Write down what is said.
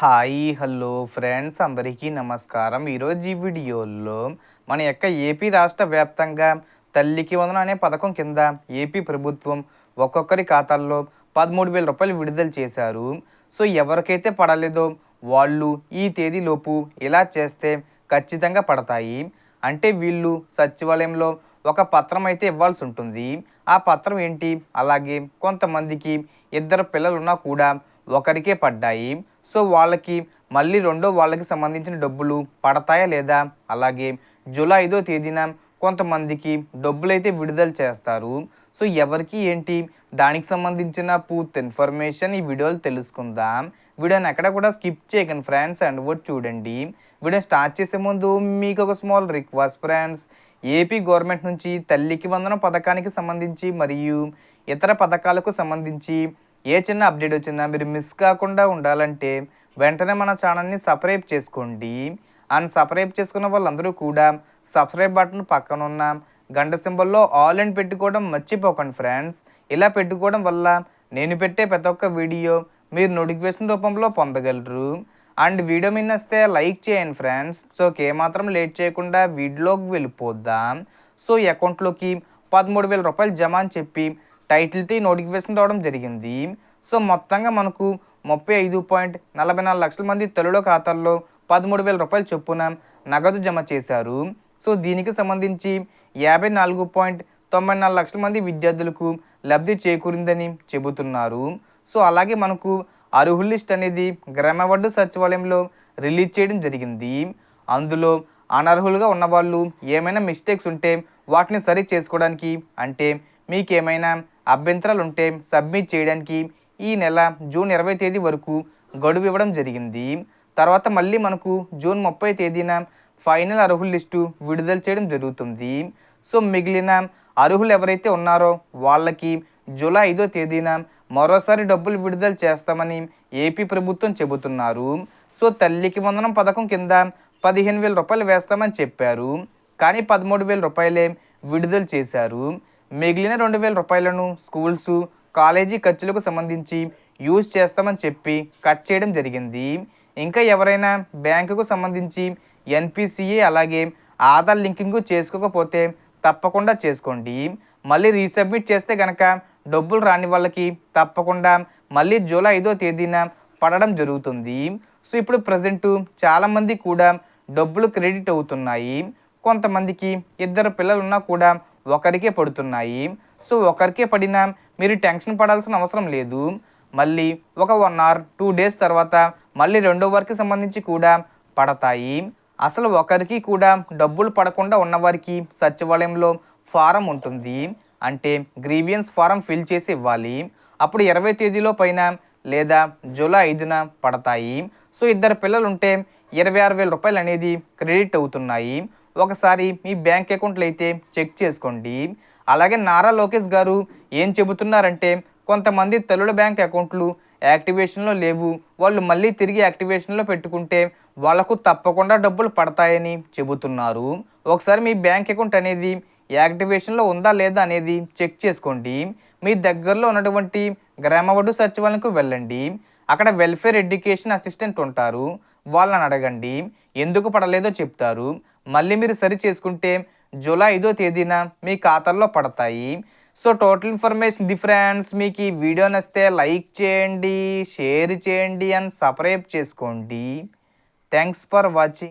Hi hello friends. అందరికీ నమస్కారం. ఈరోజు ఈ వీడియోలో మన యొక్క ఏపీ రాష్ట్ర వ్యాప్తంగా తల్లికి వందన అనే పథకం కింద ఏపీ ప్రభుత్వం ఒక్కొక్కరి ఖాతాల్లో పదమూడు వేల రూపాయలు విడుదల చేశారు. సో ఎవరికైతే పడలేదో వాళ్ళు ఈ తేదీలోపు ఇలా చేస్తే ఖచ్చితంగా పడతాయి. అంటే వీళ్ళు సచివాలయంలో ఒక పత్రం అయితే ఇవ్వాల్సి ఉంటుంది. ఆ పత్రం ఏంటి? అలాగే కొంతమందికి ఇద్దరు పిల్లలు ఉన్నా కూడా ఒకరికే పడ్డాయి. సో వాళ్ళకి మళ్ళీ రెండో వాళ్ళకి సంబంధించిన డబ్బులు పడతాయా లేదా? అలాగే జూలై ఐదో తేదీన కొంతమందికి డబ్బులు అయితే విడుదల చేస్తారు. సో ఎవరికి ఏంటి? దానికి సంబంధించిన పూర్తి ఇన్ఫర్మేషన్ ఈ వీడియోలో తెలుసుకుందాం. వీడియోని ఎక్కడ కూడా స్కిప్ చేయకండి ఫ్రెండ్స్ అండ్ కూడా చూడండి. వీడియో స్టార్ట్ చేసే ముందు మీకు ఒక small request friends. AP government నుంచి తల్లికి వందన పథకానికి సంబంధించి మరియు ఇతర పథకాలకు సంబంధించి ఏ చిన్న అప్డేట్ వచ్చినా మీరు మిస్ కాకుండా ఉండాలంటే వెంటనే మన ఛానల్ని సబ్స్క్రైబ్ చేసుకోండి. అండ్ సబ్స్క్రైబ్ చేసుకున్న వాళ్ళందరూ కూడా సబ్స్క్రైబ్ బటన్ పక్కన ఉన్న గంట సింబల్లో ఆల్ అండ్ పెట్టుకోవడం మర్చిపోకండి ఫ్రెండ్స్. ఇలా పెట్టుకోవడం వల్ల నేను పెట్టే ప్రతి ఒక్క వీడియో మీరు నోటిఫికేషన్ రూపంలో పొందగలరు. అండ్ వీడియో మీద వస్తే లైక్ చేయండి ఫ్రెండ్స్. సో ఏమాత్రం లేట్ చేయకుండా వీడియోలోకి వెళ్ళిపోద్దాం సో ఈ అకౌంట్లోకి పదమూడు వేల రూపాయలు జమ అని చెప్పి టైటిల్తో ఈ నోటిఫికేషన్ రావడం జరిగింది. సో మొత్తంగా మనకు ముప్పై ఐదు పాయింట్ నలభై నాలుగు లక్షల మంది తెలుగులో ఖాతాల్లో పదమూడు వేల రూపాయలు చొప్పున నగదు జమ చేశారు. సో దీనికి సంబంధించి యాభై నాలుగు పాయింట్ తొంభై నాలుగు లక్షల మంది విద్యార్థులకు లబ్ధి చేకూరిందని చెబుతున్నారు. సో అలాగే మనకు అర్హుల లిస్ట్ అనేది గ్రామవడ్డు సచివాలయంలో రిలీజ్ చేయడం జరిగింది. అందులో అనర్హులుగా ఉన్నవాళ్ళు ఏమైనా మిస్టేక్స్ ఉంటే వాటిని సరి చేసుకోవడానికి అంటే మీకు ఏమైనా అభ్యంతరాలు ఉంటే సబ్మిట్ చేయడానికి ఈ నెల జూన్ ఇరవై తేదీ వరకు గడువు ఇవ్వడం జరిగింది. తర్వాత మళ్ళీ మనకు జూన్ ముప్పై తేదీన ఫైనల్ అర్హుల లిస్టు విడుదల చేయడం జరుగుతుంది. సో మిగిలిన అర్హులు ఎవరైతే ఉన్నారో వాళ్ళకి జూలై ఐదో తేదీన మరోసారి డబ్బులు విడుదల చేస్తామని ఏపీ ప్రభుత్వం చెబుతున్నారు. సో తల్లికి వందనం పథకం కింద పదిహేను వేల రూపాయలు వేస్తామని చెప్పారు. కానీ పదమూడు వేల రూపాయలే విడుదల చేశారు. మిగిలిన రెండు వేల రూపాయలను స్కూల్స్ కాలేజీ ఖర్చులకు సంబంధించి యూజ్ చేస్తామని చెప్పి కట్ చేయడం జరిగింది. ఇంకా ఎవరైనా బ్యాంకుకు సంబంధించి ఎన్పిసిఏ అలాగే ఆధార్ లింకింగ్ చేసుకోకపోతే తప్పకుండా చేసుకోండి. మళ్ళీ రీసబ్మిట్ చేస్తే కనుక డబ్బులు రాని వాళ్ళకి తప్పకుండా మళ్ళీ జూలై ఐదో తేదీన పడడం జరుగుతుంది. సో ఇప్పుడు ప్రజెంట్ చాలామంది కూడా డబ్బులు క్రెడిట్ అవుతున్నాయి. కొంతమందికి ఇద్దరు పిల్లలు ఉన్నా కూడా ఒకరికే పడుతున్నాయి. సో ఒకరికే పడినా మీరు టెన్షన్ పడాల్సిన అవసరం లేదు. మళ్ళీ ఒక వన్ అవర్ టూ డేస్ తర్వాత మళ్ళీ రెండో వారికి సంబంధించి కూడా పడతాయి. అసలు ఒకరికి కూడా డబ్బులు పడకుండా ఉన్నవారికి సచివాలయంలో ఫారం ఉంటుంది. అంటే గ్రీవియన్స్ ఫారం ఫిల్ చేసి ఇవ్వాలి. అప్పుడు ఇరవై తేదీలో పైన లేదా జూలై ఐదున పడతాయి. సో ఇద్దరు పిల్లలు ఉంటే ఇరవై ఆరు వేల రూపాయలు అనేది క్రెడిట్ అవుతున్నాయి. ఒకసారి మీ బ్యాంక్ అకౌంట్లు అయితే చెక్ చేసుకోండి. అలాగే నారా లోకేష్ గారు ఏం చెబుతున్నారంటే కొంతమంది తెలుగు బ్యాంక్ అకౌంట్లు యాక్టివేషన్లో లేవు వాళ్ళు మళ్ళీ తిరిగి యాక్టివేషన్లో పెట్టుకుంటే వాళ్ళకు తప్పకుండా డబ్బులు పడతాయని చెబుతున్నారు. ఒకసారి మీ బ్యాంక్ అకౌంట్ అనేది యాక్టివేషన్లో ఉందా లేదా అనేది చెక్ చేసుకోండి. మీ దగ్గరలో ఉన్నటువంటి గ్రామవడు సచివాలయంకు వెళ్ళండి. అక్కడ వెల్ఫేర్ ఎడ్యుకేషన్ అసిస్టెంట్ ఉంటారు వాళ్ళని అడగండి ఎందుకు పడలేదో చెప్తారు. మళ్ళీ మీరు సరి చేసుకుంటే జూలై ఐదో తేదీన మీ ఖాతాల్లో పడతాయి. సో టోటల్ ఇన్ఫర్మేషన్ డిఫరెన్స్ మీకు ఈ వీడియో నచ్చితే లైక్ చేయండి షేర్ చేయండి అండ్ సబ్స్క్రైబ్ చేసుకోండి. Thanks for watching.